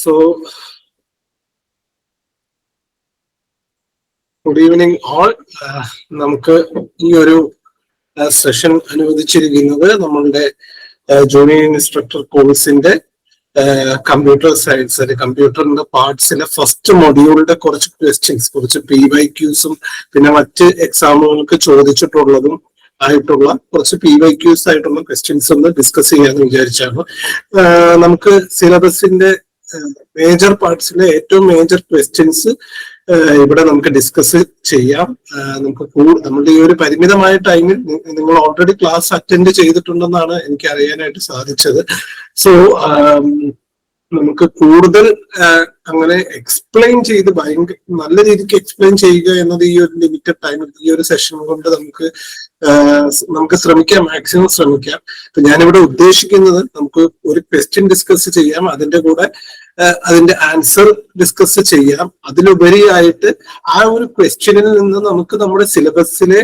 So good evening all നമുക്ക് ഈ ഒരു സെഷൻ അനുവദിച്ചിരിക്കുന്നത് നമ്മളുടെ ജൂനിയർ ഇൻസ്ട്രക്ടർ കോഴ്സിന്റെ കമ്പ്യൂട്ടർ സയൻസ് അല്ലെ കമ്പ്യൂട്ടറിന്റെ പാർട്സിലെ ഫസ്റ്റ് മൊഡ്യൂളിന്റെ കുറച്ച് ക്വസ്റ്റ്യൻസ് കുറച്ച് പി വൈ ക്യൂസും പിന്നെ മറ്റ് എക്സാമുകൾക്ക് ചോദിച്ചിട്ടുള്ളതും ആയിട്ടുള്ള കുറച്ച് പി വൈ ക്യൂസ് ആയിട്ടുള്ള ക്വസ്റ്റ്യൻസ് ഒന്ന് ഡിസ്കസ് ചെയ്യാന്ന് വിചാരിച്ചാണ്. നമുക്ക് സിലബസിന്റെ മേജർ പാർട്സിലെ ഏറ്റവും മേജർ ക്വസ്റ്റ്യൻസ് ഇവിടെ നമുക്ക് ഡിസ്കസ് ചെയ്യാം. നമുക്ക് നമ്മുടെ ഈ ഒരു പരിമിതമായ ടൈമിൽ നിങ്ങൾ ഓൾറെഡി ക്ലാസ് അറ്റൻഡ് ചെയ്തിട്ടുണ്ടെന്നാണ് എനിക്ക് അറിയാനായിട്ട് സാധിച്ചത്. സോ നമുക്ക് കൂടുതൽ അങ്ങനെ എക്സ്പ്ലെയിൻ ചെയ്ത് ഭയങ്കര നല്ല രീതിക്ക് എക്സ്പ്ലെയിൻ ചെയ്യുക എന്നത് ഈ ഒരു ലിമിറ്റഡ് ടൈമിൽ ഈ ഒരു സെഷൻ കൊണ്ട് നമുക്ക് നമുക്ക് ശ്രമിക്കാം മാക്സിമം ശ്രമിക്കാം. ഇപ്പൊ ഞാനിവിടെ ഉദ്ദേശിക്കുന്നത് നമുക്ക് ഒരു ക്വസ്റ്റ്യൻ ഡിസ്കസ് ചെയ്യാം അതിന്റെ കൂടെ അതിന്റെ ആൻസർ ഡിസ്കസ് ചെയ്യാം. അതിലുപരിയായിട്ട് ആ ഒരു ക്വസ്റ്റ്യനിൽ നിന്ന് നമുക്ക് നമ്മുടെ സിലബസിലെ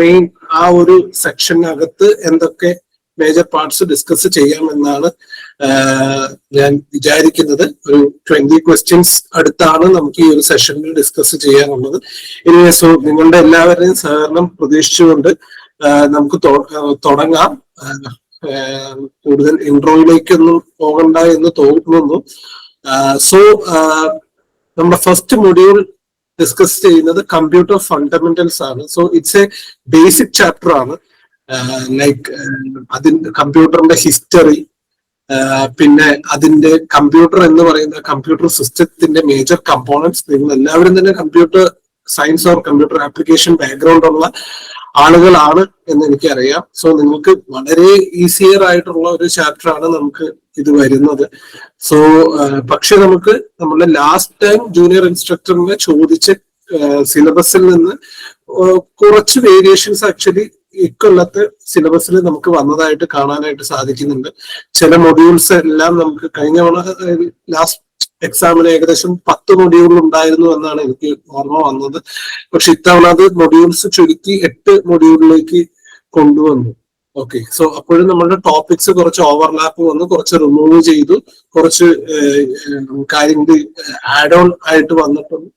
മെയിൻ ആ ഒരു സെക്ഷനകത്ത് എന്തൊക്കെ മേജർ പാർട്സ് ഡിസ്കസ് ചെയ്യാമെന്നാണ് ഞാൻ വിചാരിക്കുന്നത് ഒരു ട്വന്റി ക്വസ്റ്റ്യൻസ് അടുത്താണ് നമുക്ക് ഈ ഒരു സെഷനിൽ ഡിസ്കസ് ചെയ്യാനുള്ളത്. ഇനി സോ നിങ്ങളുടെ എല്ലാവരുടെയും സഹകരണം പ്രതീക്ഷിച്ചുകൊണ്ട് നമുക്ക് തുടങ്ങാം. കൂടുതൽ ഇൻട്രോയിലേക്കൊന്നും പോകണ്ട എന്ന് തോന്നുന്നു. സോ നമ്മുടെ ഫസ്റ്റ് മൊഡ്യൂൾ ഡിസ്കസ് ചെയ്യുന്നത് കമ്പ്യൂട്ടർ ഫണ്ടമെന്റൽസ് ആണ്. So it's a basic chapter ആണ് ലൈക്ക് അതിന്റെ കമ്പ്യൂട്ടറിന്റെ ഹിസ്റ്ററി പിന്നെ അതിന്റെ കമ്പ്യൂട്ടർ എന്ന് പറയുന്ന കമ്പ്യൂട്ടർ സിസ്റ്റത്തിന്റെ മേജർ കമ്പോണൻസ് നിങ്ങൾ എല്ലാവരും തന്നെ computer science or computer application background ഉള്ള ആളുകളാണ് എന്ന് എനിക്കറിയാം. സോ നിങ്ങൾക്ക് വളരെ ഈസിയർ ആയിട്ടുള്ള ഒരു ചാപ്റ്റർ ആണ് നമുക്ക് ഇത് വരുന്നത്. സോ പക്ഷെ നമുക്ക് നമ്മുടെ ലാസ്റ്റ് ടൈം ജൂനിയർ ഇൻസ്ട്രക്ടറിനെ ചോദിച്ച സിലബസിൽ നിന്ന് കുറച്ച് വേരിയേഷൻസ് ആക്ച്വലി ഇക്കൊല്ലത്തെ സിലബസിൽ നമുക്ക് വന്നതായിട്ട് കാണാനായിട്ട് സാധിക്കുന്നുണ്ട്. ചില മൊഡ്യൂൾസ് എല്ലാം നമുക്ക് കഴിഞ്ഞ ലാസ്റ്റ് എക്സാമിന് ഏകദേശം പത്ത് മൊഡ്യൂൾ ഉണ്ടായിരുന്നു എന്നാണ് എനിക്ക് ഓർമ്മ വന്നത്. പക്ഷെ ഇത്തവണ അത് മൊഡ്യൂൾസ് ചുരുക്കി എട്ട് മൊഡ്യൂളിലേക്ക് കൊണ്ടുവന്നു. ഓക്കെ സോ അപ്പോഴും നമ്മളുടെ ടോപ്പിക്സ് കുറച്ച് ഓവർലാപ്പ് വന്നു കുറച്ച് റിമൂവ് ചെയ്തു കുറച്ച് കാര്യങ്ങൾ ആഡ് ഓൺ ആയിട്ട് വന്നിട്ടുണ്ട്.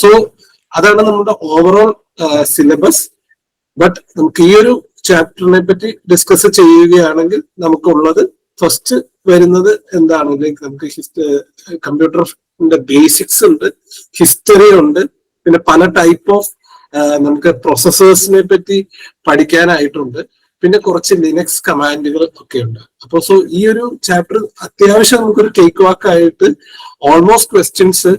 സോ അതാണ് നമ്മുടെ ഓവറോൾ സിലബസ് ബട്ട് നമുക്ക് ഈ ഒരു ചാപ്റ്ററിനെ പറ്റി ഡിസ്കസ് ചെയ്യുകയാണെങ്കിൽ നമുക്കുള്ളത് ഫസ്റ്റ് വരുന്നത് എന്താണ്? നമുക്ക് കമ്പ്യൂട്ടറിന്റെ ബേസിക്സ് ഉണ്ട് ഹിസ്റ്ററി ഉണ്ട് പിന്നെ പല ടൈപ്പ് ഓഫ് നമുക്ക് പ്രൊസസേഴ്സിനെ പറ്റി പഠിക്കാനായിട്ടുണ്ട്. പിന്നെ കുറച്ച് ലിനക്സ് കമാൻഡുകൾ ഒക്കെ ഉണ്ട് അപ്പൊ സോ ഈ ഒരു ചാപ്റ്റർ അത്യാവശ്യം നമുക്കൊരു കേക്ക് വാക്കായിട്ട് ഓൾമോസ്റ്റ് ക്വസ്റ്റ്യൻസ്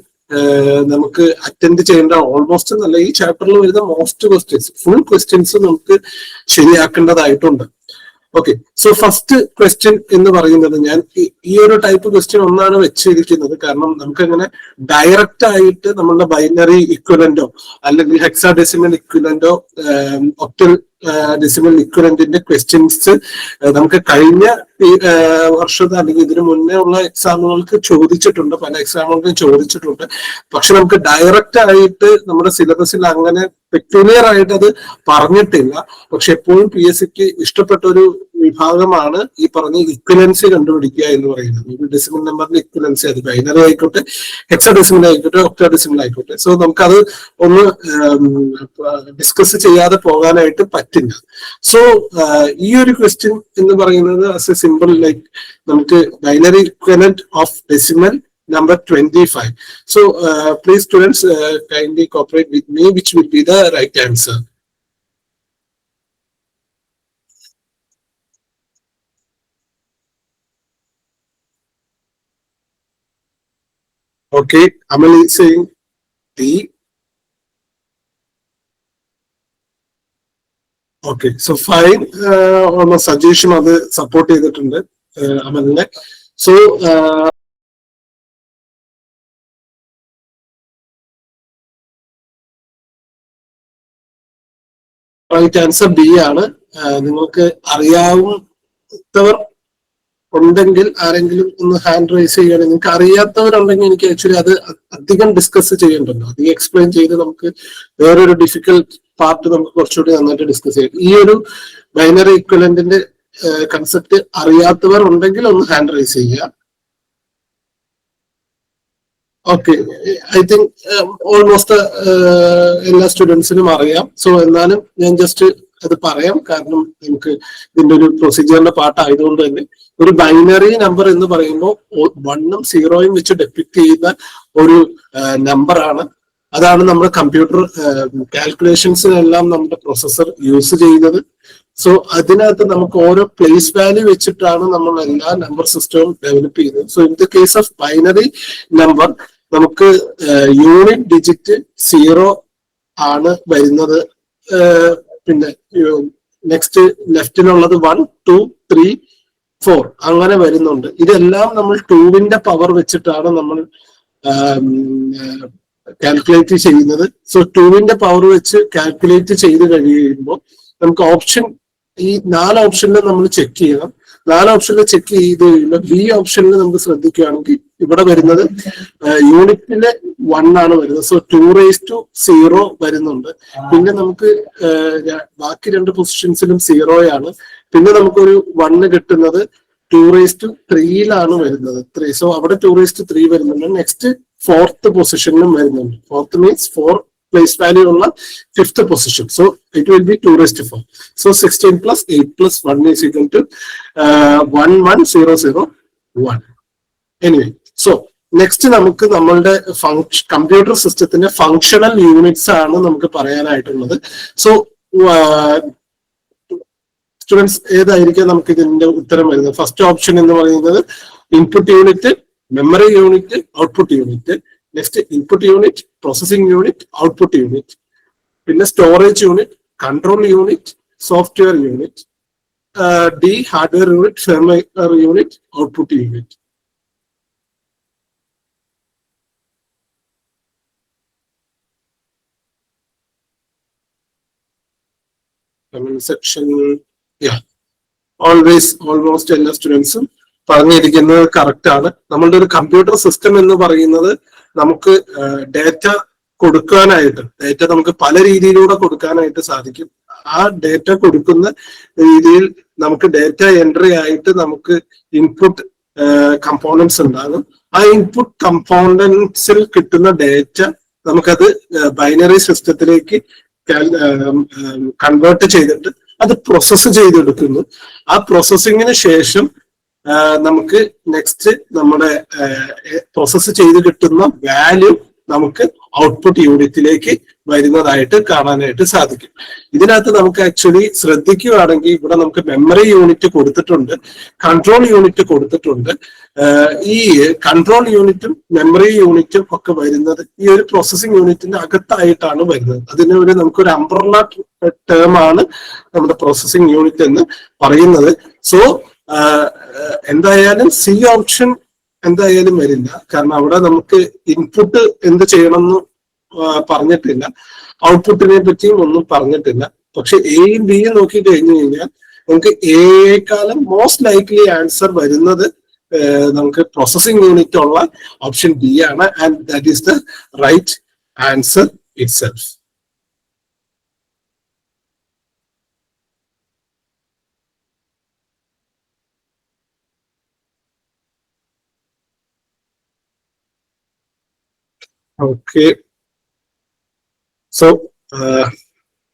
നമുക്ക് അറ്റൻഡ് ചെയ്യേണ്ട ഓൾമോസ്റ്റ് നല്ല ഈ ചാപ്റ്ററിൽ വരുന്ന മോസ്റ്റ് ക്വസ്റ്റ്യൻസ് ഫുൾ ക്വസ്റ്റ്യൻസ് നമുക്ക് ശരിയാക്കേണ്ടതായിട്ടുണ്ട്. ഓക്കെ സോ ഫസ്റ്റ് ക്വസ്റ്റ്യൻ എന്ന് പറയുന്നത് ഞാൻ ഈ ഒരു ടൈപ്പ് ക്വസ്റ്റ്യൻ ഒന്നാണ് വെച്ചിരിക്കുന്നത്. കാരണം നമുക്ക് അങ്ങനെ ഡയറക്റ്റ് ആയിട്ട് നമ്മളുടെ ബൈനറി ഇക്വലന്റോ അല്ലെങ്കിൽ ഹെക്സാ ഡെസിമൽ ഇക്വലന്റോ ഒക്ടൽ ഡെസിമൽ ഇക്വലന്റിന്റെ ക്വസ്റ്റ്യൻസ് നമുക്ക് കഴിഞ്ഞ വർഷത്തെ അല്ലെങ്കിൽ ഇതിനു മുന്നേ ഉള്ള എക്സാമുകൾക്ക് ചോദിച്ചിട്ടുണ്ട്. പല എക്സാമുകൾക്കും ചോദിച്ചിട്ടുണ്ട്. പക്ഷെ നമുക്ക് ഡയറക്റ്റ് ആയിട്ട് നമ്മുടെ സിലബസിൽ അങ്ങനെ പെക്യുലിയർ ആയിട്ട് അത് പറഞ്ഞിട്ടില്ല. പക്ഷെ എപ്പോഴും പി എസ് സിക്ക് ഇഷ്ടപ്പെട്ട ഒരു വിഭാഗമാണ് ഈ പറഞ്ഞ ഇക്വലൻസി കണ്ടുപിടിക്കുക എന്ന് പറയുന്നത്. ഡെസിമൽ നമ്പറിന്റെ ഇക്വലൻസി അത് ബൈനറി ആയിക്കോട്ടെ ഹെക്സാ ഡെസിമൽ ആയിക്കോട്ടെ ഒക്ടോ ഡെസിമൽ ആയിക്കോട്ടെ. സോ നമുക്കത് ഒന്ന് ഡിസ്കസ് ചെയ്യാതെ പോകാനായിട്ട് പറ്റില്ല. സോ ഈ ഒരു ക്വസ്റ്റ്യൻ എന്ന് പറയുന്നത് ആസ് എ സിമ്പിൾ ലൈക്ക് നമുക്ക് binary equivalent of decimal number 25. So uh, please students uh, kindly cooperate with me which will be the right answer. Okay, Amal is saying D. Okay so fine ഉള്ള suggestion അത് support ചെയ്തിട്ടുണ്ട് അമലിനെ so right answer B ആണ്. നിങ്ങൾക്ക് അറിയാവുന്നവർ ഉണ്ടെങ്കിൽ ആരെങ്കിലും ഒന്ന് ഹാൻഡ് റൈസ് ചെയ്യുകയാണെങ്കിൽ നിങ്ങൾക്ക് അറിയാത്തവരുണ്ടെങ്കിൽ എനിക്ക് ആക്ച്വലി അത് അധികം ഡിസ്കസ് ചെയ്യേണ്ടല്ലോ അധികം എക്സ്പ്ലെയിൻ ചെയ്ത് നമുക്ക് വേറൊരു ഡിഫിക്കൽട്ട് പാർട്ട് നമുക്ക് കുറച്ചുകൂടി നന്നായിട്ട് ഡിസ്കസ് ചെയ്യാം. ഈ ഒരു ബൈനറി ഇക്വലന്റിന്റെ കൺസെപ്റ്റ് അറിയാത്തവർ ഉണ്ടെങ്കിൽ ഒന്ന് ഹാൻഡ് റൈസ് ചെയ്യുക. ഓക്കെ ഐ തിങ്ക് ഓൾമോസ്റ്റ് എല്ലാ സ്റ്റുഡൻസിനും അറിയാം. സോ എന്നാലും ഞാൻ ജസ്റ്റ് അത് പറയാം. കാരണം നമുക്ക് ഇതിന്റെ ഒരു പ്രൊസീജിയറിന്റെ പാട്ടായതുകൊണ്ട് തന്നെ ഒരു ബൈനറി നമ്പർ എന്ന് പറയുമ്പോൾ വണ്ണും സീറോയും വെച്ച് ഡെപ്പിക്ട് ചെയ്യുന്ന ഒരു നമ്പറാണ് അതാണ് നമ്മുടെ കമ്പ്യൂട്ടർ കാൽക്കുലേഷൻസിനെല്ലാം നമ്മുടെ പ്രൊസസർ യൂസ് ചെയ്യുന്നത്. സോ അതിനകത്ത് നമുക്ക് ഓരോ പ്ലേസ് വാല്യൂ വെച്ചിട്ടാണ് നമ്മൾ എല്ലാ നമ്പർ സിസ്റ്റവും ഡെവലപ്പ് ചെയ്യുന്നത്. So in the case of binary number നമുക്ക് യൂണിറ്റ് ഡിജിറ്റ് സീറോ ആണ് വരുന്നത്. പിന്നെ നെക്സ്റ്റ് ലെഫ്റ്റിലുള്ളത് വൺ ടു ത്രീ ഫോർ അങ്ങനെ വരുന്നുണ്ട്. ഇതെല്ലാം നമ്മൾ ടൂവിന്റെ പവർ വെച്ചിട്ടാണ് നമ്മൾ കാൽക്കുലേറ്റ് ചെയ്യുന്നത്. സോ ടൂവിന്റെ പവർ വെച്ച് കാൽക്കുലേറ്റ് ചെയ്ത് കഴിയുമ്പോൾ നമുക്ക് ഓപ്ഷൻ ഈ നാല് ഓപ്ഷനിൽ നമ്മൾ ചെക്ക് ചെയ്യണം. നാല് ഓപ്ഷനിൽ ചെക്ക് ചെയ്ത് കഴിയുമ്പോൾ ബി ഓപ്ഷനിൽ നമുക്ക് ശ്രദ്ധിക്കുകയാണെങ്കിൽ ഇവിടെ വരുന്നത് യൂണിറ്റിലെ വൺ ആണ് വരുന്നത്. So two raise two zero വരുന്നുണ്ട്. പിന്നെ നമുക്ക് ബാക്കി രണ്ട് പൊസിഷൻസിലും സീറോയാണ് പിന്നെ നമുക്കൊരു വണ്ണ് കിട്ടുന്നത് ടു റേസ് ടു ത്രീയിലാണ് വരുന്നത്. ത്രീ സോ അവിടെ ടു റേസ് ടു ത്രീ വരുന്നുണ്ട്. നെക്സ്റ്റ് ഫോർത്ത് പൊസിഷനിലും വരുന്നുണ്ട്. Fourth means four place value ഉള്ള fifth position so it will be two raised four so sixteen plus eight plus one is equal to one one zero zero one anyway so next നമുക്ക് നമ്മളുടെ function computer സിസ്റ്റത്തിന്റെ functional units ആണ് നമുക്ക് പറയാനായിട്ടുള്ളത്. So students ഏതായിരിക്കും നമുക്ക് ഇതിന്റെ ഉത്തരം വരുന്നത്? ഫസ്റ്റ് ഓപ്ഷൻ എന്ന് പറയുന്നത് input unit memory unit output unit next input unit processing unit output unit. പിന്നെ storage unit control unit software unit. D hardware unit firmware unit output unit. Section always almost എല്ലാ സ്റ്റുഡൻസും പറഞ്ഞിരിക്കുന്നത് correct ആണ്. നമ്മളുടെ ഒരു computer system എന്ന് പറയുന്നത് നമുക്ക് ഡേറ്റ കൊടുക്കാനായിട്ട് ഡേറ്റ നമുക്ക് പല രീതിയിലൂടെ കൊടുക്കാനായിട്ട് സാധിക്കും. ആ ഡേറ്റ കൊടുക്കുന്ന രീതിയിൽ നമുക്ക് ഡേറ്റ എൻട്രി ആയിട്ട് നമുക്ക് ഇൻപുട്ട് കമ്പോണൻസ് ഉണ്ടാകും. ആ ഇൻപുട്ട് കമ്പോണൻസിൽ കിട്ടുന്ന ഡേറ്റ നമുക്കത് ബൈനറി സിസ്റ്റത്തിലേക്ക് കൺവേർട്ട് ചെയ്തിട്ട് അത് പ്രോസസ്സ് ചെയ്തെടുക്കുന്നു. ആ പ്രോസസ്സിങ്ങിന് ശേഷം നമുക്ക് നെക്സ്റ്റ് നമ്മുടെ പ്രോസസ്സ് ചെയ്ത് കിട്ടുന്ന വാല്യൂ നമുക്ക് ഔട്ട്പുട്ട് യൂണിറ്റിലേക്ക് വരുന്നതായിട്ട് കാണാനായിട്ട് സാധിക്കും. ഇതിനകത്ത് നമുക്ക് ആക്ച്വലി ശ്രദ്ധിക്കുകയാണെങ്കിൽ ഇവിടെ നമുക്ക് മെമ്മറി യൂണിറ്റ് കൊടുത്തിട്ടുണ്ട് കൺട്രോൾ യൂണിറ്റ് കൊടുത്തിട്ടുണ്ട്. ഈ കൺട്രോൾ യൂണിറ്റും മെമ്മറി യൂണിറ്റും ഒക്കെ വരുന്നത് ഈ ഒരു പ്രോസസ്സിംഗ് യൂണിറ്റിന്റെ അകത്തായിട്ടാണ് വരുന്നത്. അതിന് ഒരു നമുക്കൊരു അംബ്രല ടേം ആണ് നമ്മുടെ പ്രോസസ്സിംഗ് യൂണിറ്റ് എന്ന് പറയുന്നത്. സോ എന്തായാലും സി ഓപ്ഷൻ എന്തായാലും വരില്ല. കാരണം അവിടെ നമുക്ക് ഇൻപുട്ട് എന്ത് ചെയ്യണമെന്ന് പറഞ്ഞിട്ടില്ല. ഔട്ട്പുട്ടിനെ പറ്റിയും ഒന്നും പറഞ്ഞിട്ടില്ല. പക്ഷെ എയും ബിയും നോക്കി കഴിഞ്ഞു കഴിഞ്ഞാൽ നമുക്ക് എയേക്കാളും മോസ്റ്റ് ലൈക്ലി ആൻസർ വരുന്നത് നമുക്ക് പ്രോസസിംഗ് യൂണിറ്റ് ഉള്ള ഓപ്ഷൻ ബി ആണ്. And that is the right answer itself Okay. So, uh,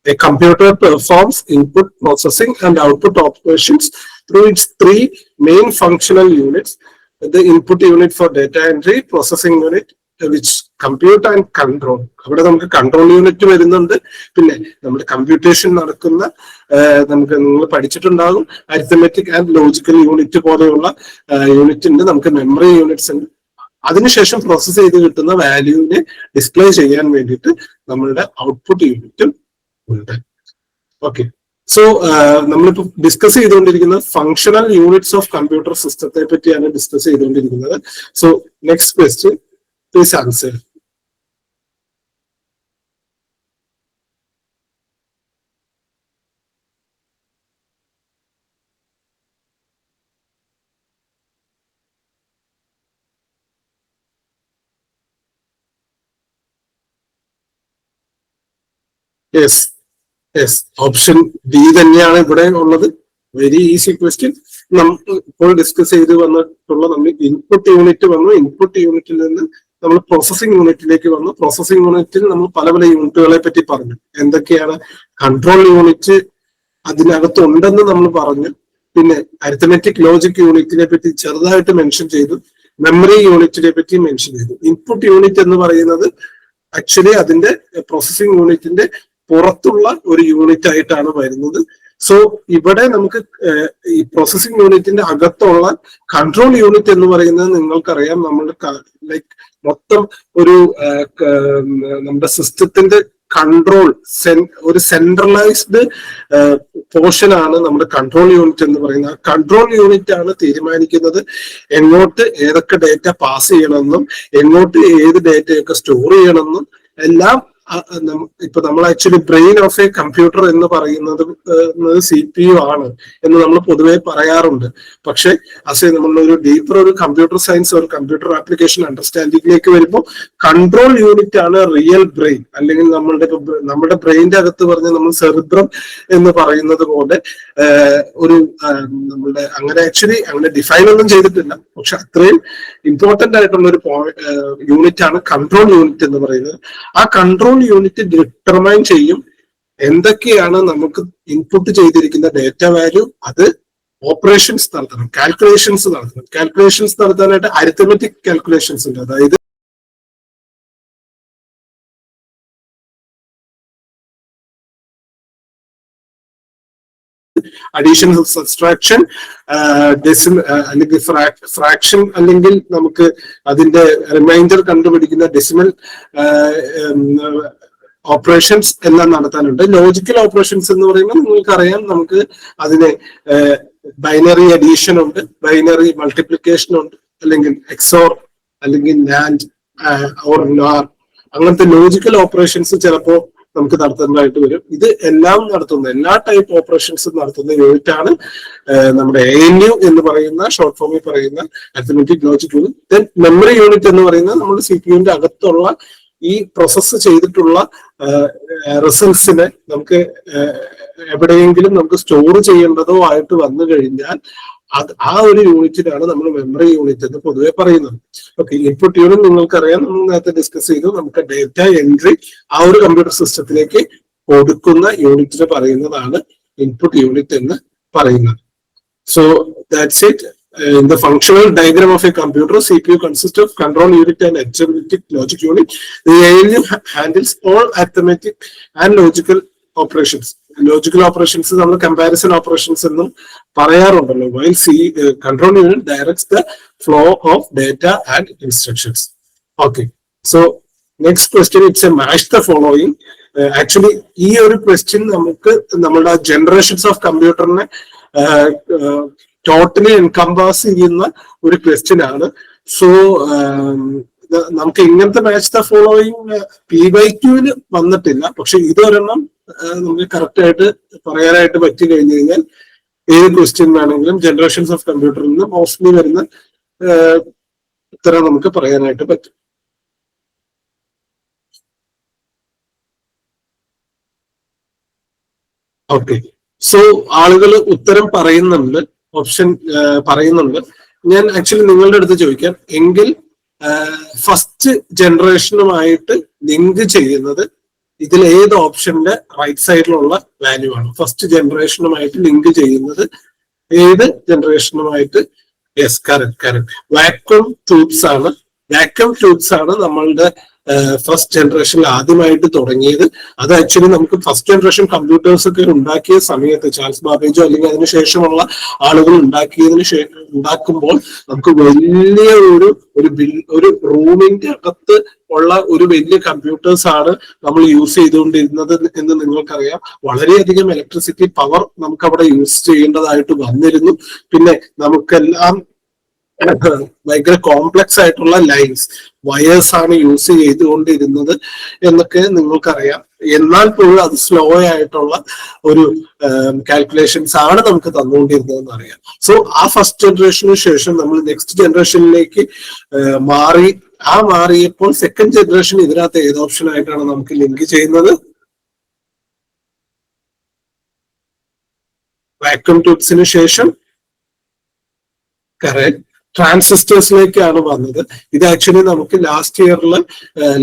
a computer performs input processing and output operations through its three main functional units. The input unit for data entry, processing unit, which compute and control. അവിടെ നമുക്ക് control unit വരുന്നുണ്ട് പിന്നെ നമ്മുടെ computation നടക്കുന്ന നമുക്ക് നിങ്ങൾ പഠിച്ചിട്ടുണ്ടാകും arithmetic and logical unit പോലെയുള്ള യൂണിറ്റ് ഉണ്ട് നമുക്ക് മെമ്മറി യൂണിറ്റ്സ് ഉണ്ട് അതിനുശേഷം പ്രോസസ്സ് ചെയ്ത് കിട്ടുന്ന വാല്യൂവിനെ ഡിസ്പ്ലേ ചെയ്യാൻ വേണ്ടിയിട്ട് നമ്മളുടെ ഔട്ട്പുട്ട് യൂണിറ്റും ഉണ്ട്. ഓക്കെ സോ നമ്മളിപ്പോ ഡിസ്കസ് ചെയ്തുകൊണ്ടിരിക്കുന്ന ഫങ്ഷണൽ യൂണിറ്റ്സ് ഓഫ് കമ്പ്യൂട്ടർ സിസ്റ്റത്തെ പറ്റിയാണ് ഡിസ്കസ് ചെയ്തുകൊണ്ടിരിക്കുന്നത്. So next question please answer yes yes option B തന്നെയാണ് ഇവിടെ ഉള്ളത്. വെരി ഈസി ക്വസ്റ്റ്യൻ ഇപ്പോൾ ഡിസ്കസ് ചെയ്ത് വന്നിട്ടുള്ള നമ്മൾ ഇൻപുട്ട് യൂണിറ്റ് വന്നു. ഇൻപുട്ട് യൂണിറ്റിൽ നിന്ന് നമ്മൾ പ്രോസസ്സിംഗ് യൂണിറ്റിലേക്ക് വന്നു. പ്രോസസ്സിംഗ് യൂണിറ്റിൽ നമ്മൾ പല പല യൂണിറ്റുകളെ പറ്റി പറഞ്ഞു. എന്തൊക്കെയാണ് കൺട്രോൾ യൂണിറ്റ് അതിനകത്ത് ഉണ്ടെന്ന് നമ്മൾ പറഞ്ഞു. പിന്നെ അരിത്തമെറ്റിക് ലോജിക് യൂണിറ്റിനെ പറ്റി ചെറുതായിട്ട് മെൻഷൻ ചെയ്തു. മെമ്മറി യൂണിറ്റിനെ പറ്റി മെൻഷൻ ചെയ്തു. ഇൻപുട്ട് യൂണിറ്റ് എന്ന് പറയുന്നത് ആക്ച്വലി അതിന്റെ പ്രോസസ്സിംഗ് യൂണിറ്റിന്റെ പുറത്തുള്ള ഒരു യൂണിറ്റ് ആയിട്ടാണ് വരുന്നത്. സോ ഇവിടെ നമുക്ക് ഈ പ്രോസസ്സിംഗ് യൂണിറ്റിന്റെ അകത്തുള്ള കൺട്രോൾ യൂണിറ്റ് എന്ന് പറയുന്നത് നിങ്ങൾക്കറിയാം. നമ്മൾ ലൈക്ക് മൊത്തം ഒരു നമ്മുടെ സിസ്റ്റത്തിന്റെ കൺട്രോൾ ഒരു സെൻട്രലൈസ്ഡ് പോർഷൻ ആണ് നമ്മുടെ കൺട്രോൾ യൂണിറ്റ് എന്ന് പറയുന്നത്. കൺട്രോൾ യൂണിറ്റ് ആണ് തീരുമാനിക്കുന്നത് എങ്ങോട്ട് ഏതൊക്കെ ഡേറ്റ പാസ് ചെയ്യണമെന്നും എങ്ങോട്ട് ഏത് ഡേറ്റയൊക്കെ സ്റ്റോർ ചെയ്യണമെന്നും എല്ലാം ഇപ്പൊ നമ്മൾ actually brain of a computer എന്ന് പറയുന്നത് സി പി യു ആണ് എന്ന് നമ്മൾ പൊതുവെ പറയാറുണ്ട്. പക്ഷെ അസേ ഒരു ഡീപ്പർ ഒരു കമ്പ്യൂട്ടർ സയൻസ് ഒരു കമ്പ്യൂട്ടർ ആപ്ലിക്കേഷൻ അണ്ടർസ്റ്റാൻഡിംഗിലേക്ക് വരുമ്പോൾ കൺട്രോൾ യൂണിറ്റ് ആണ് റിയൽ ബ്രെയിൻ അല്ലെങ്കിൽ നമ്മളുടെ നമ്മുടെ ബ്രെയിനിന്റെ അകത്ത് പറഞ്ഞ നമ്മൾ സെറിബ്രം എന്ന് പറയുന്നത് പോലെ ഒരു നമ്മളുടെ അങ്ങനെ ആക്ച്വലി അങ്ങനെ ഡിഫൈൻ ഒന്നും ചെയ്തിട്ടില്ല. പക്ഷെ അത്രയും ഇമ്പോർട്ടന്റ് ആയിട്ടുള്ള ഒരു യൂണിറ്റ് ആണ് കൺട്രോൾ യൂണിറ്റ് എന്ന് പറയുന്നത്. ആ കൺട്രോൾ യൂണിറ്റ് ഡിറ്റർമൈൻ ചെയ്യും എന്തൊക്കെയാണ് നമുക്ക് ഇൻപുട്ട് ചെയ്തിരിക്കുന്ന ഡേറ്റ വാല്യൂ അത് ഓപ്പറേഷൻസ് നടത്തണം. കാൽക്കുലേഷൻസ് നടത്തണം. കാൽക്കുലേഷൻസ് നടത്താനായിട്ട് അരിത്തമെറ്റിക് കാൽക്കുലേഷൻസ് ഉണ്ട്. അതായത് അഡീഷൻ സബ്സ്ട്രാക്ഷൻ ഡെസിം അല്ലെങ്കിൽ ഫ്രാക്ഷൻ അല്ലെങ്കിൽ നമുക്ക് അതിന്റെ റിമൈൻഡർ കണ്ടുപിടിക്കുന്ന ഡെസിമൽ ഓപ്പറേഷൻസ് എല്ലാം നടത്താനുണ്ട്. ലോജിക്കൽ ഓപ്പറേഷൻസ് എന്ന് പറയുമ്പോൾ നിങ്ങൾക്കറിയാം നമുക്ക് അതിന് ബൈനറി അഡീഷൻ ഉണ്ട് ബൈനറി മൾട്ടിപ്ലിക്കേഷൻ ഉണ്ട് അല്ലെങ്കിൽ എക്സോർ അല്ലെങ്കിൽ നാൻഡ് ഓർ നാർ അങ്ങനത്തെ ലോജിക്കൽ ഓപ്പറേഷൻസ് ചിലപ്പോ നമുക്ക് നടത്തേണ്ടതായിട്ട് വരും. ഇത് എല്ലാം നടത്തുന്ന എല്ലാ ടൈപ്പ് ഓപ്പറേഷൻസും നടത്തുന്ന യൂണിറ്റ് ആണ് നമ്മുടെ എ എൻ യു എന്ന് പറയുന്ന ഷോർട്ട് ഫോമിൽ പറയുന്ന arithmetic logic unit then memory unit എന്ന് പറയുന്ന നമ്മുടെ സി പി അകത്തുള്ള ഈ പ്രോസസ്സ് ചെയ്തിട്ടുള്ള റിസൾട്ട്സിനെ നമുക്ക് എവിടെയെങ്കിലും നമുക്ക് സ്റ്റോർ ചെയ്യേണ്ടതോ ആയിട്ട് വന്നു കഴിഞ്ഞാൽ അത് ആ ഒരു യൂണിറ്റിനാണ് നമ്മൾ മെമ്മറി യൂണിറ്റ് എന്ന് പൊതുവെ പറയുന്നത്. ഓക്കെ ഇൻപുട്ട് യൂണിറ്റ് നിങ്ങൾക്കറിയാം. നമ്മൾ നേരത്തെ ഡിസ്കസ് ചെയ്തു. നമുക്ക് ഡേറ്റ എൻട്രി ആ ഒരു കമ്പ്യൂട്ടർ സിസ്റ്റത്തിലേക്ക് കൊടുക്കുന്ന യൂണിറ്റിന് പറയുന്നതാണ് ഇൻപുട്ട് യൂണിറ്റ് എന്ന് പറയുന്നത്. So that's it in the functional diagram of a computer, CPU consists of control unit and arithmetic logic unit. The ALU handles all arithmetic and logical operations. Logical operations നമ്മൾ comparison operations എന്നും പറയാറുണ്ടല്ലോ. While the control unit directs the flow of data and instructions okay so next question it's a match the following actually ഈ ഒരു question നമുക്ക് നമ്മുടെ generations of കമ്പ്യൂട്ടറിനെ totally encompass ചെയ്യുന്ന ഒരു ക്വസ്റ്റ്യൻ ആണ്. സോ നമുക്ക് ഇങ്ങനത്തെ match the following P by ക്യൂവിന് വന്നിട്ടില്ല. പക്ഷെ ഇതൊരെണ്ണം നമുക്ക് കറക്റ്റ് ആയിട്ട് പറയാനായിട്ട് പറ്റി കഴിഞ്ഞു കഴിഞ്ഞാൽ ഏത് ക്വസ്റ്റ്യൻ വേണമെങ്കിലും ജനറേഷൻസ് ഓഫ് കമ്പ്യൂട്ടറിൽ നിന്ന് മോസ്റ്റ്ലി വരുന്ന ഉത്തരം നമുക്ക് പറയാനായിട്ട് പറ്റും. ഓക്കെ സോ ആളുകൾ ഉത്തരം പറയുന്നുണ്ട്. ഓപ്ഷൻ പറയുന്നുണ്ട്. ഞാൻ ആക്ച്വലി നിങ്ങളുടെ അടുത്ത് ചോദിക്കാം. എങ്കിൽ ഫസ്റ്റ് ജനറേഷനുമായിട്ട് ലിങ്ക് ചെയ്യുന്നത് ഇതിൽ ഏത് ഓപ്ഷന്റെ റൈറ്റ് സൈഡിലുള്ള വാല്യൂ ആണ്. ഫസ്റ്റ് ജനറേഷനുമായിട്ട് ലിങ്ക് ചെയ്യുന്നത് ഏത് ജനറേഷനുമായിട്ട് yes correct correct vacuum tubes ആണ്. വാക്വം ട്യൂബ്സ് ആണ് നമ്മളുടെ ഫസ്റ്റ് ജനറേഷനിൽ ആദ്യമായിട്ട് തുടങ്ങിയത്. അത് ആക്ച്വലി നമുക്ക് ഫസ്റ്റ് ജനറേഷൻ കമ്പ്യൂട്ടേഴ്സ് ഒക്കെ ഉണ്ടാക്കിയ സമയത്ത് ചാൾസ് ബാബേജോ അല്ലെങ്കിൽ അതിന് ശേഷമുള്ള ആളുകൾ ഉണ്ടാക്കിയതിന് ഉണ്ടാക്കുമ്പോൾ നമുക്ക് വലിയ ഒരു ഒരു ബിൽ ഒരു റൂമിന്റെ അകത്ത് ഉള്ള ഒരു വലിയ കമ്പ്യൂട്ടേഴ്സ് ആണ് നമ്മൾ യൂസ് ചെയ്തുകൊണ്ടിരുന്നത് എന്ന് നിങ്ങൾക്കറിയാം. വളരെയധികം ഇലക്ട്രിസിറ്റി പവർ നമുക്ക് അവിടെ യൂസ് ചെയ്യേണ്ടതായിട്ട് വന്നിരുന്നു. പിന്നെ നമുക്കെല്ലാം ഭയങ്കര കോംപ്ലക്സ് ആയിട്ടുള്ള ലൈൻസ് വയേഴ്സ് ആണ് യൂസ് ചെയ്തുകൊണ്ടിരുന്നത് എന്നൊക്കെ നിങ്ങൾക്കറിയാം. എന്നാൽ പോലും അത് സ്ലോ ആയിട്ടുള്ള ഒരു കാൽക്കുലേഷൻസ് ആണ് നമുക്ക് തന്നുകൊണ്ടിരുന്നതെന്ന് അറിയാം. സോ ആ ഫസ്റ്റ് ജനറേഷന് ശേഷം നമ്മൾ നെക്സ്റ്റ് ജനറേഷനിലേക്ക് മാറി. ആ മാറിയപ്പോൾ സെക്കൻഡ് ജനറേഷൻ ഇതിനകത്ത് ഏത് ഓപ്ഷൻ ആയിട്ടാണ് നമുക്ക് ലിങ്ക് ചെയ്യുന്നത്? വാക്വം ട്യൂബ്സിന് ശേഷം. കറക്റ്റ് ട്രാൻസിസ്റ്റേഴ്സിലേക്കാണ് വന്നത്. ഇത് ആക്ച്വലി നമുക്ക് ലാസ്റ്റ് ഇയറിൽ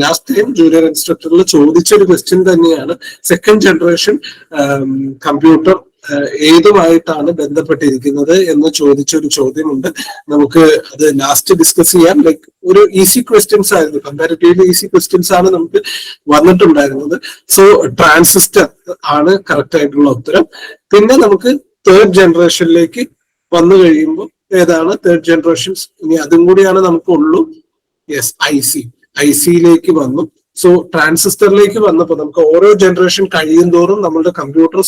ലാസ്റ്റ് ടൈം ജൂനിയർ ഇൻസ്ട്രക്ടറിൽ ചോദിച്ച ഒരു ക്വസ്റ്റ്യൻ തന്നെയാണ്. സെക്കൻഡ് ജനറേഷൻ കമ്പ്യൂട്ടർ ഏതുമായിട്ടാണ് ബന്ധപ്പെട്ടിരിക്കുന്നത് എന്ന് ചോദിച്ചൊരു ചോദ്യമുണ്ട്. നമുക്ക് അത് ലാസ്റ്റ് ഡിസ്കസ് ചെയ്യാം. ലൈക് ഒരു ഈസി ക്വസ്റ്റ്യൻസ് ആയിരുന്നു. കമ്പാരിറ്റീവ്ലി ഈസി ക്വസ്റ്റ്യൻസ് ആണ് നമുക്ക് വന്നിട്ടുണ്ടായിരുന്നത്. സോ ട്രാൻസിസ്റ്റർ ആണ് കറക്റ്റ് ആയിട്ടുള്ള ഉത്തരം. പിന്നെ നമുക്ക് തേർഡ് ജനറേഷനിലേക്ക് വന്നു കഴിയുമ്പോൾ ഏതാണ്? തേർഡ് ജനറേഷൻസ് ഇനി അതും കൂടിയാണ് നമുക്ക് ഉള്ളൂ യെസ് ഐ സി ഐ സിയിലേക്ക് വന്നു. സോ ട്രാൻസിസ്റ്ററിലേക്ക് വന്നപ്പോൾ നമുക്ക് ഓരോ ജനറേഷൻ കഴിയും തോറും നമ്മളുടെ കമ്പ്യൂട്ടർ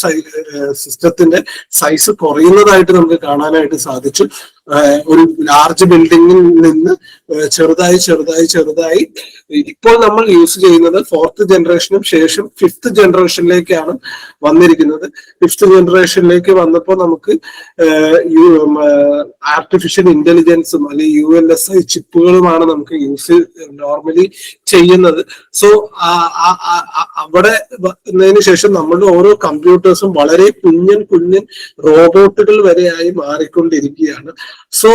സിസ്റ്റത്തിന്റെ സൈസ് കുറയുന്നതായിട്ട് നമുക്ക് കാണാനായിട്ട് സാധിച്ചു. ഒരു ലാർജ് ബിൽഡിങ്ങിൽ നിന്ന് ചെറുതായി ചെറുതായി ചെറുതായി. ഇപ്പോൾ നമ്മൾ യൂസ് ചെയ്യുന്നത് ഫോർത്ത് ജനറേഷനും ശേഷം ഫിഫ്ത്ത് ജനറേഷനിലേക്കാണ് വന്നിരിക്കുന്നത്. ഫിഫ്ത്ത് ജനറേഷനിലേക്ക് വന്നപ്പോൾ നമുക്ക് ആർട്ടിഫിഷ്യൽ ഇന്റലിജൻസും അല്ലെങ്കിൽ യു എൽ എസ് ഐ ചിപ്പുകളുമാണ് നമുക്ക് യൂസ് നോർമലി ചെയ്യുന്നത്. സോ അവിടെ വന്നതിന് ശേഷം നമ്മളുടെ ഓരോ കമ്പ്യൂട്ടേഴ്സും വളരെ കുഞ്ഞൻ കുഞ്ഞൻ റോബോട്ടുകൾ വരെയായി മാറിക്കൊണ്ടിരിക്കുകയാണ്. സോ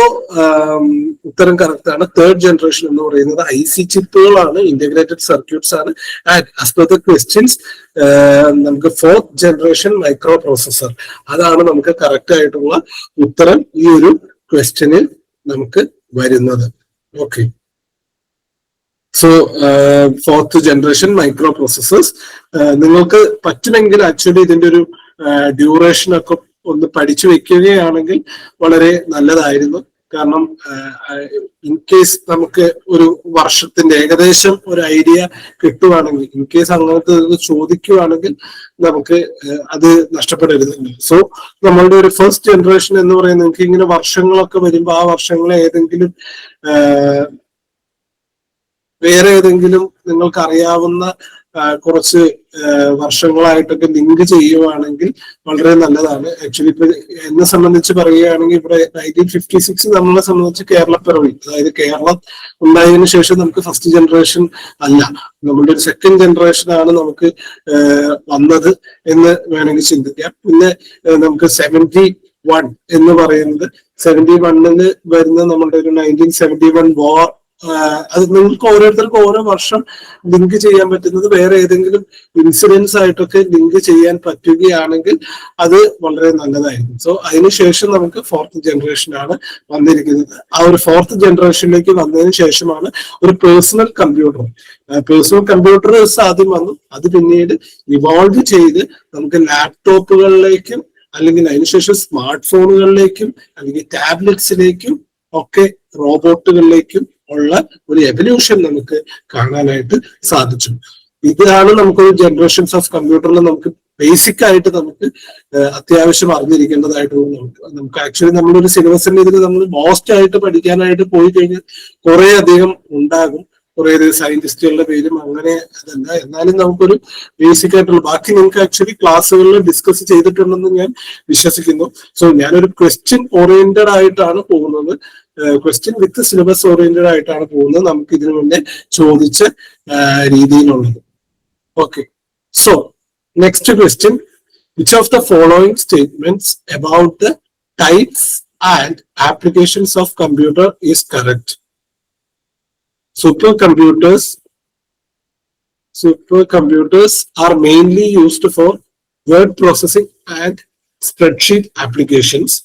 ഉത്തരം കറക്റ്റ് ആണ്. തേർഡ് ജനറേഷൻ എന്ന് പറയുന്നത് ഐ സി ചിപ്പുകളാണ് ഇന്റഗ്രേറ്റഡ് സർക്യൂട്ട്സ് ആണ്. ആൻഡ് ആസ് ദ ക്വസ്റ്റ്യൻസ് നമുക്ക് ഫോർത്ത് ജനറേഷൻ മൈക്രോ പ്രോസസർ അതാണ് നമുക്ക് കറക്റ്റ് ആയിട്ടുള്ള ഉത്തരം ഈ ഒരു ക്വസ്റ്റ്യനിൽ നമുക്ക് വരുന്നത്. Okay so fourth generation microprocessors നിങ്ങൾക്ക് പറ്റുമെങ്കിൽ ആക്ച്വലി ഇതിന്റെ ഒരു ഡ്യൂറേഷൻ ഒക്കെ ഒന്ന് പഠിച്ചു വെക്കുകയാണെങ്കിൽ വളരെ നല്ലതായിരുന്നു. കാരണം ഇൻ കേസ് നമുക്ക് ഒരു വർഷത്തിന്റെ ഏകദേശം ഒരു ഐഡിയ കിട്ടുവാണെങ്കിൽ ഇൻ കേസ് അങ്ങനത്തെ ചോദിക്കുവാണെങ്കിൽ നമുക്ക് അത് നഷ്ടപ്പെടരുത്. സോ നമ്മളുടെ ഒരു ഫസ്റ്റ് ജനറേഷൻ എന്ന് പറയുന്നത് നിങ്ങൾക്ക് ഇങ്ങനെ വർഷങ്ങളൊക്കെ വരുമ്പോൾ ആ വർഷങ്ങളെ ഏതെങ്കിലും വേറെ ഏതെങ്കിലും നിങ്ങൾക്ക് അറിയാവുന്ന കുറച്ച് വർഷങ്ങളായിട്ടൊക്കെ ലിങ്ക് ചെയ്യുവാണെങ്കിൽ വളരെ നല്ലതാണ്. ആക്ച്വലി ഇപ്പൊ എന്നെ സംബന്ധിച്ച് പറയുകയാണെങ്കിൽ ഇവിടെ നയന്റീൻ ഫിഫ്റ്റി സിക്സ് നമ്മളെ സംബന്ധിച്ച് കേരള പിറവി അതായത് കേരളം ഉണ്ടായതിനു ശേഷം നമുക്ക് ഫസ്റ്റ് ജനറേഷൻ അല്ല. നമ്മളുടെ ഒരു സെക്കൻഡ് ജനറേഷൻ ആണ് നമുക്ക് വന്നത് എന്ന് വേണമെങ്കിൽ ചിന്തിക്കാം. പിന്നെ നമുക്ക് സെവന്റി വൺ എന്ന് പറയുന്നത് സെവന്റി വണ്ണിന് വരുന്ന നമ്മുടെ ഒരു നയന്റീൻ സെവന്റി വൺ വാർ അത് നിങ്ങൾക്ക് ഓരോരുത്തർക്കും ഓരോ വർഷം ലിങ്ക് ചെയ്യാൻ പറ്റുന്നത് വേറെ ഏതെങ്കിലും ഇൻസിഡൻസ് ആയിട്ടൊക്കെ ലിങ്ക് ചെയ്യാൻ പറ്റുകയാണെങ്കിൽ അത് വളരെ നല്ലതായിരിക്കും. സോ അതിനുശേഷം നമുക്ക് ഫോർത്ത് ജനറേഷൻ ആണ് വന്നിരിക്കുന്നത്. ആ ഒരു ഫോർത്ത് ജനറേഷനിലേക്ക് വന്നതിന് ശേഷമാണ് ഒരു പേഴ്സണൽ കമ്പ്യൂട്ടർ പേഴ്സണൽ കമ്പ്യൂട്ടർ ആദ്യം വന്നു. അത് പിന്നീട് ഇവോൾവ് ചെയ്ത് നമുക്ക് ലാപ്ടോപ്പുകളിലേക്കും അല്ലെങ്കിൽ അതിനുശേഷം സ്മാർട്ട് ഫോണുകളിലേക്കും അല്ലെങ്കിൽ ടാബ്ലറ്റ്സിലേക്കും ഒക്കെ റോബോട്ടുകളിലേക്കും ഉള്ള ഒരു എവല്യൂഷൻ നമുക്ക് കാണാനായിട്ട് സാധിച്ചു. ഇതാണ് നമുക്കൊരു ജനറേഷൻസ് ഓഫ് കമ്പ്യൂട്ടറിൽ നമുക്ക് ബേസിക് ആയിട്ട് നമുക്ക് അത്യാവശ്യം അറിഞ്ഞിരിക്കേണ്ടതായിട്ടുള്ള നമുക്ക്. ആക്ച്വലി നമ്മളൊരു സിലബസിന്റെ ഇതിൽ നമ്മൾ മോസ്റ്റ് ആയിട്ട് പഠിക്കാനായിട്ട് പോയി കഴിഞ്ഞാൽ കുറെ അധികം ഉണ്ടാകും. കുറെ സയന്റിസ്റ്റുകളുടെ പേരും അങ്ങനെ അതല്ല. എന്നാലും നമുക്കൊരു ബേസിക് ആയിട്ടുള്ള ബാക്കി നിങ്ങൾക്ക് ആക്ച്വലി ക്ലാസ്സുകളിൽ ഡിസ്കസ് ചെയ്തിട്ടുണ്ടെന്ന് ഞാൻ വിശ്വസിക്കുന്നു. സോ ഞാനൊരു ക്വസ്റ്റ്യൻ ഓറിയന്റഡ് ആയിട്ടാണ് പോകുന്നത്. ക്വസ്റ്റ്യൻ വിത്ത് സിലബസ് ഓറിയന്റഡ് ആയിട്ടാണ് പോകുന്നത്. നമുക്ക് ഇതിനു മുന്നേ ചോദിച്ച രീതിയിലുള്ളത്. Okay so next question which of the following statements about the types and applications of computer is correct supercomputers supercomputers are mainly used for word processing and spreadsheet applications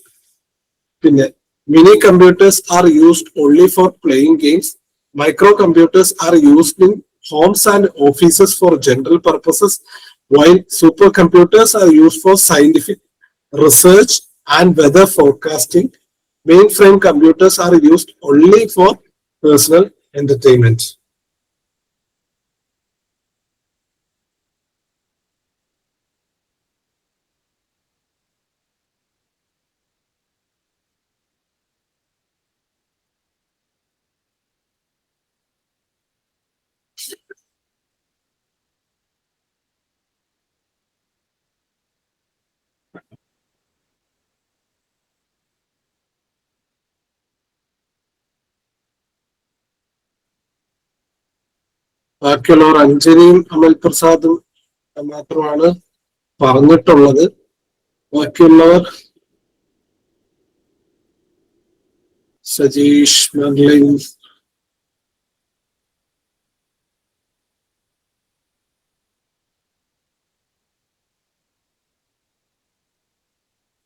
applications mini computers are used only for playing games microcomputers are used in homes and offices for general purposes while supercomputers are used for scientific research and weather forecasting mainframe computers are used only for personal entertainment. ബാക്കിയുള്ളവർ അഞ്ജലിയും അമൽ പ്രസാദും മാത്രമാണ് പറഞ്ഞിട്ടുള്ളത്. ബാക്കിയുള്ളവർ Sajeesh Merlin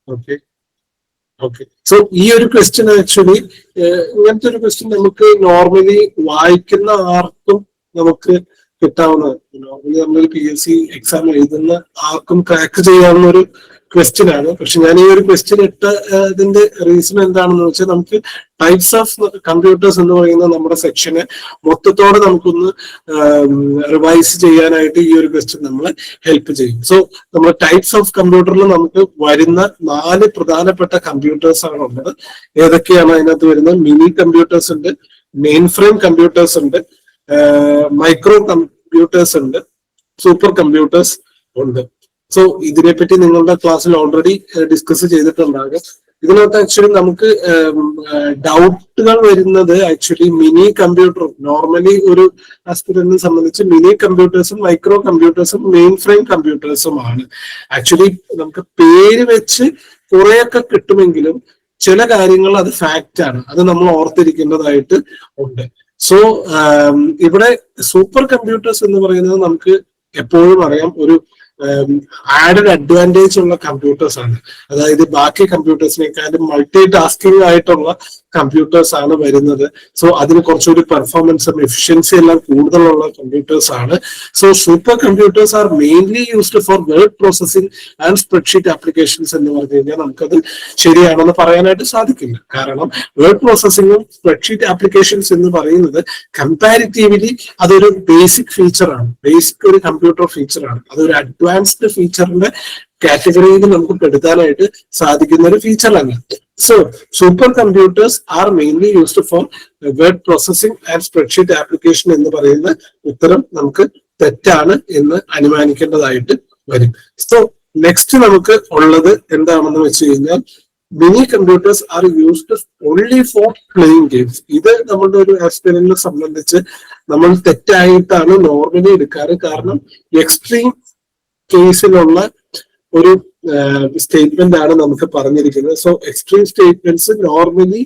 okay okay so ഈ ഒരു question actually ഇങ്ങനത്തെ ഒരു question നമുക്ക് normally വായിക്കുന്ന ആർക്കും നമുക്ക് കിട്ടാവുന്ന നോർമലി നമ്മൾ പി എസ് സി എക്സാം എഴുതുന്ന ആർക്കും ക്രാക്ക് ചെയ്യാവുന്ന ഒരു ക്വസ്റ്റ്യൻ ആണ്. പക്ഷെ ഞാൻ ഈ ഒരു ക്വസ്റ്റ്യൻ ഇട്ട ഇതിന്റെ റീസൺ എന്താണെന്ന് വെച്ചാൽ നമുക്ക് ടൈപ്സ് ഓഫ് കമ്പ്യൂട്ടേഴ്സ് എന്ന് പറയുന്ന നമ്മുടെ സെക്ഷനെ മൊത്തത്തോടെ നമുക്കൊന്ന് റിവൈസ് ചെയ്യാനായിട്ട് ഈ ഒരു ക്വസ്റ്റ്യൻ നമ്മളെ ഹെൽപ്പ് ചെയ്യും. സോ നമ്മൾ ടൈപ്സ് ഓഫ് കമ്പ്യൂട്ടറിൽ നമുക്ക് വരുന്ന നാല് പ്രധാനപ്പെട്ട കമ്പ്യൂട്ടേഴ്സ് ആണ് ഉള്ളത്. ഏതൊക്കെയാണ് അതിനകത്ത് വരുന്നത്? മിനി കമ്പ്യൂട്ടേഴ്സ് ഉണ്ട് മെയിൻ ഫ്രെയിം കമ്പ്യൂട്ടേഴ്സ് ഉണ്ട് മൈക്രോ കമ്പ്യൂട്ടേഴ്സ് ഉണ്ട്. സൂപ്പർ കമ്പ്യൂട്ടേഴ്സ് ഉണ്ട്. സോ ഇതിനെപ്പറ്റി നിങ്ങളുടെ ക്ലാസ്സിൽ ഓൾറെഡി ഡിസ്കസ് ചെയ്തിട്ടുണ്ടാകും. ഇതിനകത്ത് ആക്ച്വലി നമുക്ക് ഡൗട്ടുകൾ വരുന്നത് ആക്ച്വലി മിനി കമ്പ്യൂട്ടർ നോർമലി ഒരു ആസ്പിരന്റിനെ സംബന്ധിച്ച് മിനി കമ്പ്യൂട്ടേഴ്സും മൈക്രോ കമ്പ്യൂട്ടേഴ്സും മെയിൻ ഫ്രെയിം കമ്പ്യൂട്ടേഴ്സും ആണ്. ആക്ച്വലി നമുക്ക് പേര് വെച്ച് കുറെയൊക്കെ കിട്ടുമെങ്കിലും ചില കാര്യങ്ങൾ അത് ഫാക്റ്റ് ആണ്. അത് നമ്മൾ ഓർത്തിരിക്കേണ്ടതായിട്ട് ഉണ്ട്. സോ ഇവിടെ സൂപ്പർ കമ്പ്യൂട്ടേഴ്സ് എന്ന് പറയുന്നത് നമുക്ക് എപ്പോഴും അറിയാം. ഒരു ആഡഡ് അഡ്വാന്റേജ് ഉള്ള കമ്പ്യൂട്ടേഴ്സ് ആണ്. അതായത് ബാക്കി കമ്പ്യൂട്ടേഴ്സിനേക്കാളും മൾട്ടി ടാസ്കിംഗ് ആയിട്ടുള്ള കമ്പ്യൂട്ടേഴ്സ് ആണ് വരുന്നത്. സോ അതിന് കുറച്ചുകൂടി പെർഫോമൻസും എഫിഷ്യൻസി എല്ലാം കൂടുതലുള്ള കമ്പ്യൂട്ടേഴ്സ് ആണ്. So supercomputers are mainly used for word processing and spreadsheet applications എന്ന് പറഞ്ഞു കഴിഞ്ഞാൽ നമുക്കത് ശരിയാണെന്ന് പറയാനായിട്ട് സാധിക്കില്ല. കാരണം വേർഡ് പ്രോസസ്സിംഗും സ്പ്രെഡ്ഷീറ്റ് ആപ്ലിക്കേഷൻസ് എന്ന് പറയുന്നത് കമ്പാരിറ്റീവ്ലി അതൊരു ബേസിക് ഫീച്ചറാണ് ബേസിക് ഒരു കമ്പ്യൂട്ടർ ഫീച്ചറാണ് അതൊരു അഡ്വാൻസ്ഡ് ഫീച്ചറിന്റെ കാറ്റഗറിയിൽ നമുക്ക് പെടുത്താനായിട്ട് സാധിക്കുന്ന ഒരു ഫീച്ചറാണ് so supercomputers are mainly used for word processing and spreadsheet application എന്ന് പറയുന്ന ഉത്തരം നമുക്ക് തെറ്റാണ് എന്ന് അനുമാനിക്കേണ്ടതായിട്ട് വരും. സോ നെക്സ്റ്റ് നമുക്ക് ഉള്ളത് എന്താണെന്ന് വെച്ച് കഴിഞ്ഞാൽ mini computers are used only for playing games ഇത് നമ്മളുടെ ഒരു ആസ്പിരന്റിനെ സംബന്ധിച്ച് നമ്മൾ തെറ്റായിട്ടാണ് നോർമലി എടുക്കാറ്. കാരണം എക്സ്ട്രീം കേസിലുള്ള ഒരു സ്റ്റേറ്റ്മെന്റ് ആണ് നമുക്ക് പറഞ്ഞിരിക്കുന്നത്. So extreme statements normally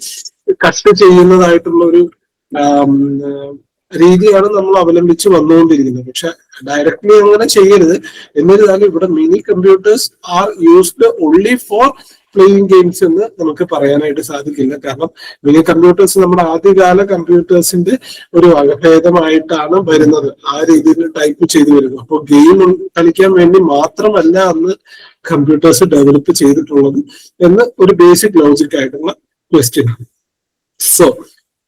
cut ചെയ്യുന്നതായിട്ടുള്ള ഒരു രീതിയാണ് നമ്മൾ അവലംബിച്ച് വന്നുകൊണ്ടിരിക്കുന്നത്. പക്ഷെ ഡയറക്ട്ലി അങ്ങനെ ചെയ്യരുത്. എന്നിരുന്നാലും ഇവിടെ mini computers are used only for playing games എന്ന് നമുക്ക് പറയാനായിട്ട് സാധിക്കില്ല. കാരണം മിനി കമ്പ്യൂട്ടേഴ്സ് നമ്മുടെ ആദ്യകാല കമ്പ്യൂട്ടേഴ്സിന്റെ ഒരു വകഭേദമായിട്ടാണ് വരുന്നത്. ആ രീതിയിൽ ടൈപ്പ് ചെയ്തു വരുന്നത്. അപ്പോൾ ഗെയിം കളിക്കാൻ വേണ്ടി മാത്രമല്ല അന്ന് കമ്പ്യൂട്ടേഴ്സ് ഡെവലപ്പ് ചെയ്തിട്ടുള്ളത് എന്ന് ഒരു ബേസിക് ലോജിക് ആയിട്ടുള്ള ക്വസ്റ്റ്യൻ സോ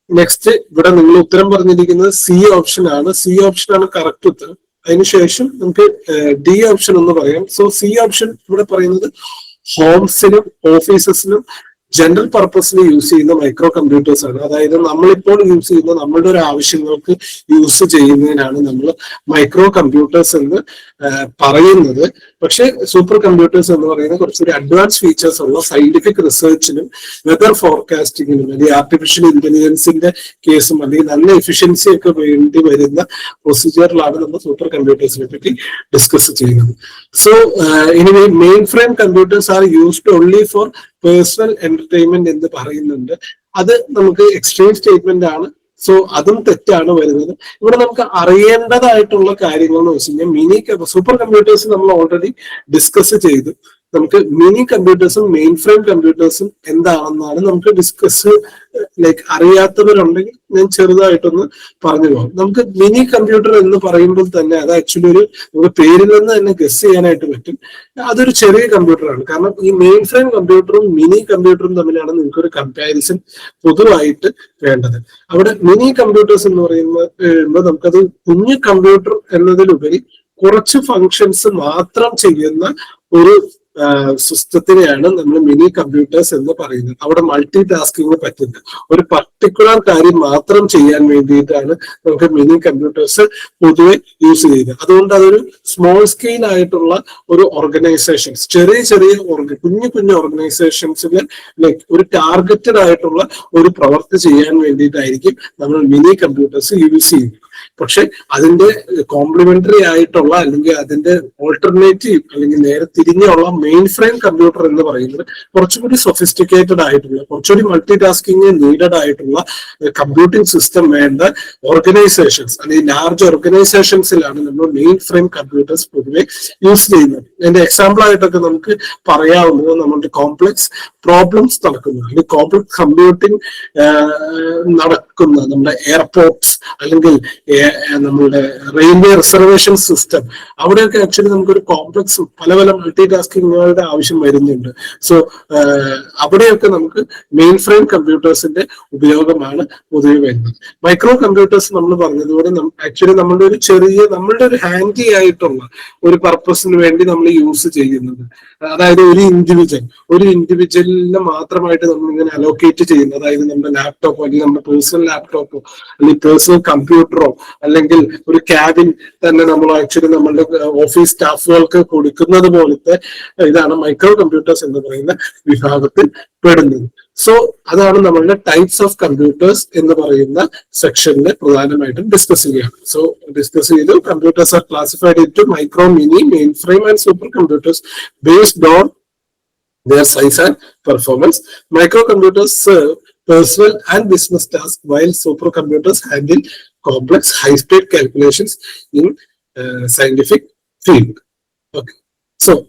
നെക്സ്റ്റ് ഇവിടെ നിങ്ങൾ ഉത്തരം പറഞ്ഞിരിക്കുന്നത് സി ഓപ്ഷൻ ആണ്. സി ഓപ്ഷൻ ആണ് കറക്റ്റ് ഉത്തരം. അതിനുശേഷം നമുക്ക് ഡി ഓപ്ഷൻ എന്ന് പറയാം. സോ സി ഓപ്ഷൻ ഇവിടെ പറയുന്നത് ഹോംസിനും ഓഫീസസിനും ജനറൽ പർപ്പസിന് യൂസ് ചെയ്യുന്ന മൈക്രോ കമ്പ്യൂട്ടേഴ്സ് ആണ്. അതായത് നമ്മളിപ്പോൾ യൂസ് ചെയ്യുന്ന നമ്മളുടെ ഒരു ആവശ്യങ്ങൾക്ക് യൂസ് ചെയ്യുന്നതിനാണ് നമ്മൾ മൈക്രോ കമ്പ്യൂട്ടേഴ്സ് എന്ന് പറയുന്നത്. പക്ഷെ സൂപ്പർ കമ്പ്യൂട്ടേഴ്സ് എന്ന് പറയുന്ന കുറച്ചൊരു അഡ്വാൻസ് ഫീച്ചേഴ്സ് ഉള്ള സയന്റിഫിക് റിസർച്ചിനും വെതർ ഫോർകാസ്റ്റിങ്ങിനും അല്ലെങ്കിൽ ആർട്ടിഫിഷ്യൽ ഇന്റലിജൻസിന്റെ കേസും അല്ലെങ്കിൽ നല്ല എഫിഷ്യൻസി ഒക്കെ വേണ്ടി വരുന്ന പ്രൊസീജിയറിലാണ് നമ്മൾ സൂപ്പർ കമ്പ്യൂട്ടേഴ്സിനെ പറ്റി ഡിസ്കസ് ചെയ്യുന്നത്. സോ ഇനി mainframe computers are used only for personal entertainment എന്ന് പറയുന്നുണ്ട്. അത് നമുക്ക് എക്സ്ട്രീം സ്റ്റേറ്റ്മെന്റ് ആണ്. സോ അതും തെറ്റാണ് വരുന്നത്. ഇവിടെ നമുക്ക് അറിയേണ്ടതായിട്ടുള്ള കാര്യങ്ങൾ എന്ന് വെച്ച് കഴിഞ്ഞാൽ മിനി സൂപ്പർ കമ്പ്യൂട്ടേഴ്സ് നമ്മൾ ഓൾറെഡി ഡിസ്കസ് ചെയ്തു. നമുക്ക് മിനി കമ്പ്യൂട്ടേഴ്സും മെയിൻ ഫ്രെയിം കമ്പ്യൂട്ടേഴ്സും എന്താണെന്നാണ് നമുക്ക് ഡിസ്കസ് ലൈക്ക് അറിയാത്തവരുണ്ടെങ്കിൽ ഞാൻ ചെറുതായിട്ടൊന്ന് പറഞ്ഞു പോകാം. നമുക്ക് മിനി കമ്പ്യൂട്ടർ എന്ന് പറയുമ്പോൾ തന്നെ അത് ആക്ച്വലി ഒരു നമുക്ക് പേരിൽ നിന്ന് തന്നെ ഗസ് ചെയ്യാനായിട്ട് പറ്റും. അതൊരു ചെറിയ കമ്പ്യൂട്ടറാണ് കാരണം ഈ മെയിൻ ഫ്രെയിം കമ്പ്യൂട്ടറും മിനി കമ്പ്യൂട്ടറും തമ്മിലാണ് നിങ്ങൾക്ക് ഒരു കമ്പാരിസൺ പൊതുവായിട്ട് വേണ്ടത്. അവിടെ മിനി കമ്പ്യൂട്ടേഴ്സ് എന്ന് പറയുമ്പോൾ നമുക്കത് കുഞ്ഞു കമ്പ്യൂട്ടർ എന്നതിലുപരി കുറച്ച് ഫങ്ഷൻസ് മാത്രം ചെയ്യുന്ന ഒരു സിസ്റ്റത്തിനെയാണ് നമ്മൾ മിനി കമ്പ്യൂട്ടേഴ്സ് എന്ന് പറയുന്നത്. അവിടെ മൾട്ടി ടാസ്കിങ് പറ്റില്ല ഒരു പർട്ടിക്കുലർ കാര്യം മാത്രം ചെയ്യാൻ വേണ്ടിയിട്ടാണ് നമുക്ക് മിനി കമ്പ്യൂട്ടേഴ്സ് പൊതുവെ യൂസ് ചെയ്യുന്നത്. അതുകൊണ്ട് അതൊരു സ്മോൾ സ്കെയിൽ ആയിട്ടുള്ള ഒരു ഓർഗനൈസേഷൻസ് ചെറിയ ചെറിയ കുഞ്ഞു കുഞ്ഞു ഓർഗനൈസേഷൻസിൽ ലൈക്ക് ഒരു ടാർഗറ്റഡ് ആയിട്ടുള്ള ഒരു പ്രവർത്തി ചെയ്യാൻ വേണ്ടിയിട്ടായിരിക്കും നമ്മൾ മിനി കമ്പ്യൂട്ടേഴ്സ് യൂസ് ചെയ്യുന്നത്. പക്ഷെ അതിന്റെ കോംപ്ലിമെന്ററി ആയിട്ടുള്ള അല്ലെങ്കിൽ അതിന്റെ ഓൾട്ടർനേറ്റീവ് അല്ലെങ്കിൽ നേരെ തിരിഞ്ഞുള്ള മെയിൻ ഫ്രെയിം കമ്പ്യൂട്ടർ എന്ന് പറയുന്നത് കുറച്ചുകൂടി സൊഫിസ്റ്റിക്കേറ്റഡ് ആയിട്ടുള്ള കുറച്ചുകൂടി മൾട്ടി ടാസ്കിങ് നീഡഡ് ആയിട്ടുള്ള കമ്പ്യൂട്ടിംഗ് സിസ്റ്റം വേണ്ട ഓർഗനൈസേഷൻസ് അല്ലെങ്കിൽ ലാർജ് ഓർഗനൈസേഷൻസിലാണ് നമ്മൾ മെയിൻ ഫ്രെയിം കമ്പ്യൂട്ടേഴ്സ് പൊതുവെ യൂസ് ചെയ്യുന്നത്. അതിന്റെ എക്സാമ്പിൾ ആയിട്ടൊക്കെ നമുക്ക് പറയാവുന്നത് നമ്മുടെ കോംപ്ലക്സ് പ്രോബ്ലംസ് നടക്കുന്നത് അല്ലെങ്കിൽ കോംപ്ലക്സ് കമ്പ്യൂട്ടിംഗ് നടക്കുന്ന നമ്മുടെ എയർപോർട്ട്സ് അല്ലെങ്കിൽ നമ്മളുടെ റെയിൽവേ റിസർവേഷൻ സിസ്റ്റം. അവിടെയൊക്കെ ആക്ച്വലി നമുക്കൊരു കോംപ്ലക്സ് പല പല മൾട്ടി ടാസ്കിങ്ങുകളുടെ ആവശ്യം വരുന്നുണ്ട്. സോ അവിടെയൊക്കെ നമുക്ക് മെയിൻ ഫ്രെയിം കമ്പ്യൂട്ടേഴ്സിന്റെ ഉപയോഗമാണ് പൊതുവെ വരുന്നത്. മൈക്രോ കമ്പ്യൂട്ടേഴ്സ് നമ്മൾ പറഞ്ഞതുപോലെ ആക്ച്വലി നമ്മളുടെ ഒരു ചെറിയ നമ്മളുടെ ഒരു ഹാൻഡി ആയിട്ടുള്ള ഒരു പർപ്പസിന് വേണ്ടി നമ്മൾ യൂസ് ചെയ്യുന്നത്. അതായത് ഒരു ഇൻഡിവിജ്വൽ ഒരു ഇൻഡിവിജ്വലിന് മാത്രമായിട്ട് നമ്മൾ ഇങ്ങനെ അലോക്കേറ്റ് ചെയ്യുന്നത് അതായത് നമ്മുടെ ലാപ്ടോപ്പോ അല്ലെങ്കിൽ നമ്മുടെ പേഴ്സണൽ ലാപ്ടോപ്പോ അല്ലെങ്കിൽ പേഴ്സണൽ കമ്പ്യൂട്ടറോ അല്ലെങ്കിൽ ഒരു ക്യാബിൻ തന്നെ നമ്മൾ ആക്ച്വലി നമ്മളുടെ ഓഫീസ് സ്റ്റാഫുകൾക്ക് കൊടുക്കുന്നത് പോലത്തെ ഇതാണ് മൈക്രോ കമ്പ്യൂട്ടേഴ്സ് എന്ന് പറയുന്ന വിഭാഗത്തിൽ പെടുന്നത്. സോ അതാണ് നമ്മളുടെ ടൈപ്സ് ഓഫ് കമ്പ്യൂട്ടേഴ്സ് എന്ന് പറയുന്ന സെക്ഷനിൽ പ്രധാനമായിട്ടും ഡിസ്കസ് ചെയ്യുകയാണ് സോ ഡിസ്കസ് ചെയ്തു computers are classified into micro mini mainframe and supercomputers based on their size and performance. Microcomputers serve personal and business tasks while supercomputers handle complex high-speed calculations in uh, scientific field. Okay. So